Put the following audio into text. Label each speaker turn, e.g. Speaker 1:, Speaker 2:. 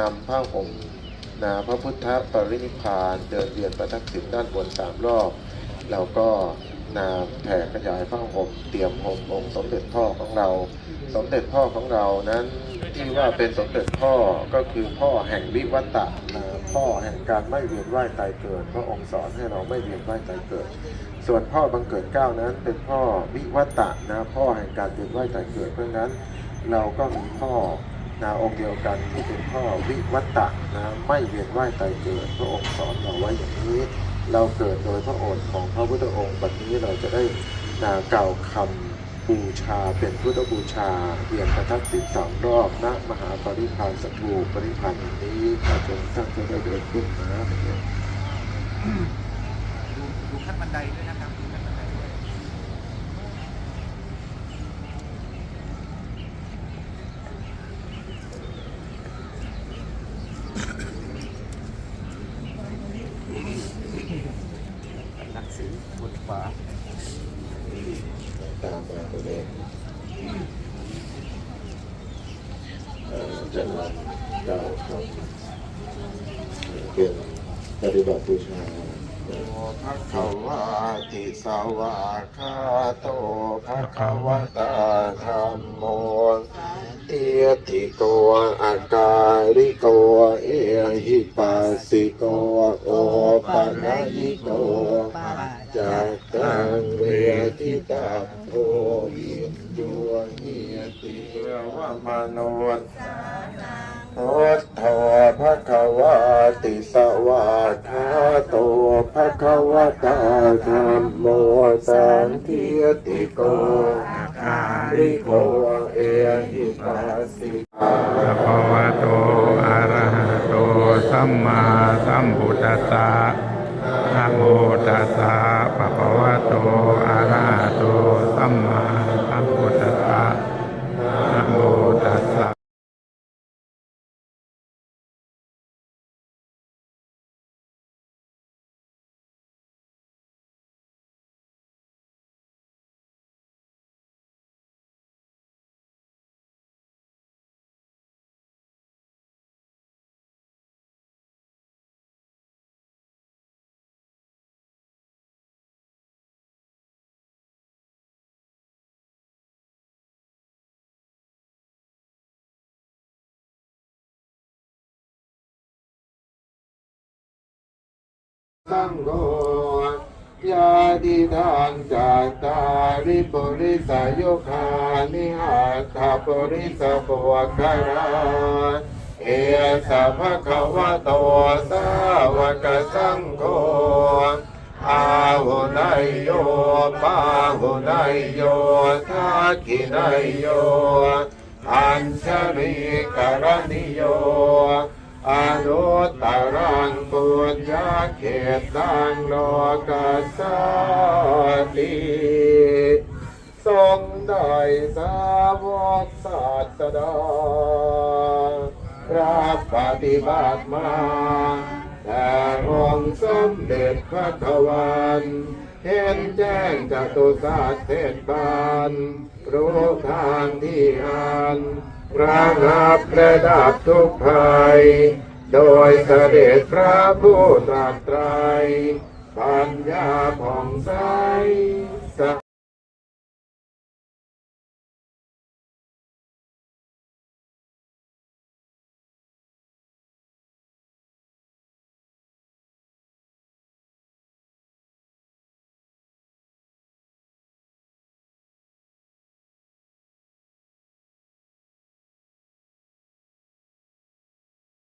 Speaker 1: นำผ้าห่มนาพระพุทธปรินิพานเดินเวียนประทักษิณด้านบนสามรอบเราก็นาแผ่ขยายผ้าห่มเตรียมห่มองค์สมเด็จพ่อของเรา สมเด็จพ่อของเรานั้นที่ว่าเป็นสมเด็จพ่อก็คือพ่อแห่งวิวัตะนะพ่อแห่งการไม่เวียนว่ายตายเกิด พระองค์สอนให้เราไม่เวียนว่ายตายเกิด ส่วนพ่อบังเกิดเก้านั้นเป็นพ่อวิวัตะนะพ่อแห่งการเวียนว่ายตายเกิดเพราะนั้นเราก็มีพ่อ นาองค์เดียวกันที่เป็นพ่อวิวัตะนะไม่เวียนว่ายตายเกิดพระองค์สอนเราไว้อย่างนี้ เราเกิดโดยพระโอษฐ์ของพระพุทธองค์บัดนี้เราจะได้นากล่าวคำบูชาเป็นพุทธบูชาเวียนประทักษิณสามรอบณมหาปริพานสถูปปริพานแห่งนี้ขอเชิญท่านจะได้เดินขึ้นมา
Speaker 2: ดูดูขั้นบันไดด้วยนะครับดูขั้นบันไดด้วย นักสืบนฟ้า
Speaker 1: ตามมาตัวเองเอ่อจะนำกล่าวคำเป็นปฏิบัติบูชาโอภะคะวะติสาวาคาโตภะคะวะตาธัมโมเอติโกอาการิโกเอหิปัสสิโกโอปัญญิโก จัตตังเวทิตาโพอินดวเหียติวะมโนพุทโธภะคะวะติสวาคาโตภะคะวะตาธัมโมสันทิติโกอาการิโกเอหิปัสสิ
Speaker 3: ภะคะวะโตอะระหะโตสัมมาสัมพุทธัสสะนะโมตัสสะ สั
Speaker 1: งโฆยาดิทานจัตตาริปุริสายุคานิหัตถปุริสปวกราเอสัพพะคะวะโตสาวกสังโฆอาหุนายโยปาหุนายโยทักขินายโยอัญชริกรณิโย อนุตตรังปุญญาเขตตังโลกัสสติทรงได้สาวกศาสดารับปฏิบัติมา แต่องค์สมเด็จพระทวันเห็นแจ้งจากตุสาสเทศบาลรู้ทางที่อัน ระงับและดับทุกภัย โดยเสด็จพระผู้ตรัสไตรปัญญาผ่องใส